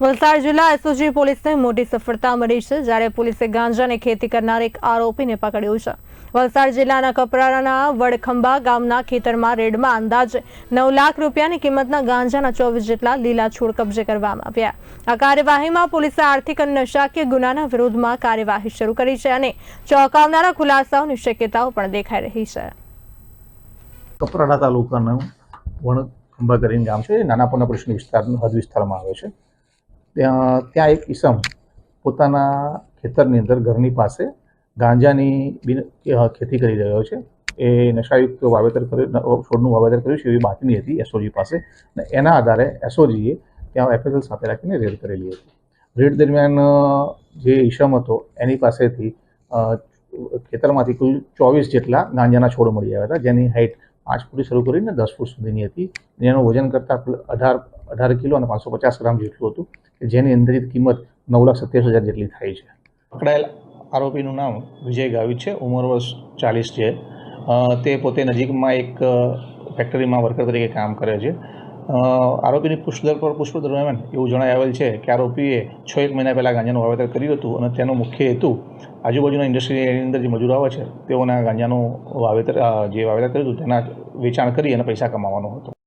વલસાડ જિલ્લા એસઓજી પોલીસને મોટી સફળતા મળી છે, જ્યારે પોલીસે ગાંજાની ખેતી કરનાર એક આરોપીને પકડ્યો છે. વલસાડ જિલ્લાના કપરાના વડખંભા ગામના ખેતરમાં રેડમાં અંદાજે નવ લાખ રૂપિયાની કિંમતના ગાંજાના ચોવીસ જેટલા લીલા છોડ કબજે કરવામાં આવ્યા. આ કાર્યવાહીમાં પોલીસે આર્થિક અને નશાકીય ગુનાના વિરોધમાં કાર્યવાહી શરૂ કરી છે અને ચોંકાવનારા ખુલાસાઓની શક્યતાઓ પણ દેખાઈ રહી છે. કપરાડા તાલુકાનું વણખંભા કરીને ગામ છે નાના પોના પ્રશ્ન વિસ્તાર હદ વિસ્તારમાં આવે છે. ત્યાં ત્યાં એક ઈસમ પોતાના ખેતરની અંદર ઘરની પાસે ગાંજાની બિન ખેતી કરી રહ્યો છે. એ નશાયુક્ત વાવેતર કર્યું છોડનું વાવેતર કર્યું છે એવી બાતમી હતી એસઓજી પાસે. અને એના આધારે એસઓજીએ ત્યાં એફએસએલ સાથે રાખીને રેડ કરેલી હતી. રેડ દરમિયાન જે ઈસમ હતો એની પાસેથી ખેતરમાંથી કુલ ચોવીસ જેટલા ગાંજાના છોડ મળી આવ્યા હતા, જેની હાઇટ પાંચ ફૂટથી શરૂ કરીને દસ ફૂટ સુધીની હતી. એનું વજન કરતાં અઢાર અઢાર કિલો અને પાંચસો પચાસ ગ્રામ જેટલું હતું. કે જેની અંદરિત કિંમત નવ લાખ સત્યાવીસ હજાર જેટલી થાય છે. પકડાયેલ આરોપીનું નામ વિજય ગાવિત છે, ઉંમર વર્ષ ચાલીસ છે. તે પોતે નજીકમાં એક ફેક્ટરીમાં વર્કર તરીકે કામ કરે છે. આરોપીની પુષ્પદર પર પૂછપરછ દરમિયાન એવું જણાય આવેલ છે કે આરોપીએ છ એક મહિના પહેલાં ગાંજાનું વાવેતર કર્યું હતું અને તેનો મુખ્ય હેતુ આજુબાજુના ઇન્ડસ્ટ્રીની અંદર જે મજૂરો આવે છે તેઓના ગાંજાનું વાવેતર જે વાવેતર કર્યું હતું તેના વેચાણ કરી અને પૈસા કમાવાનો હતો.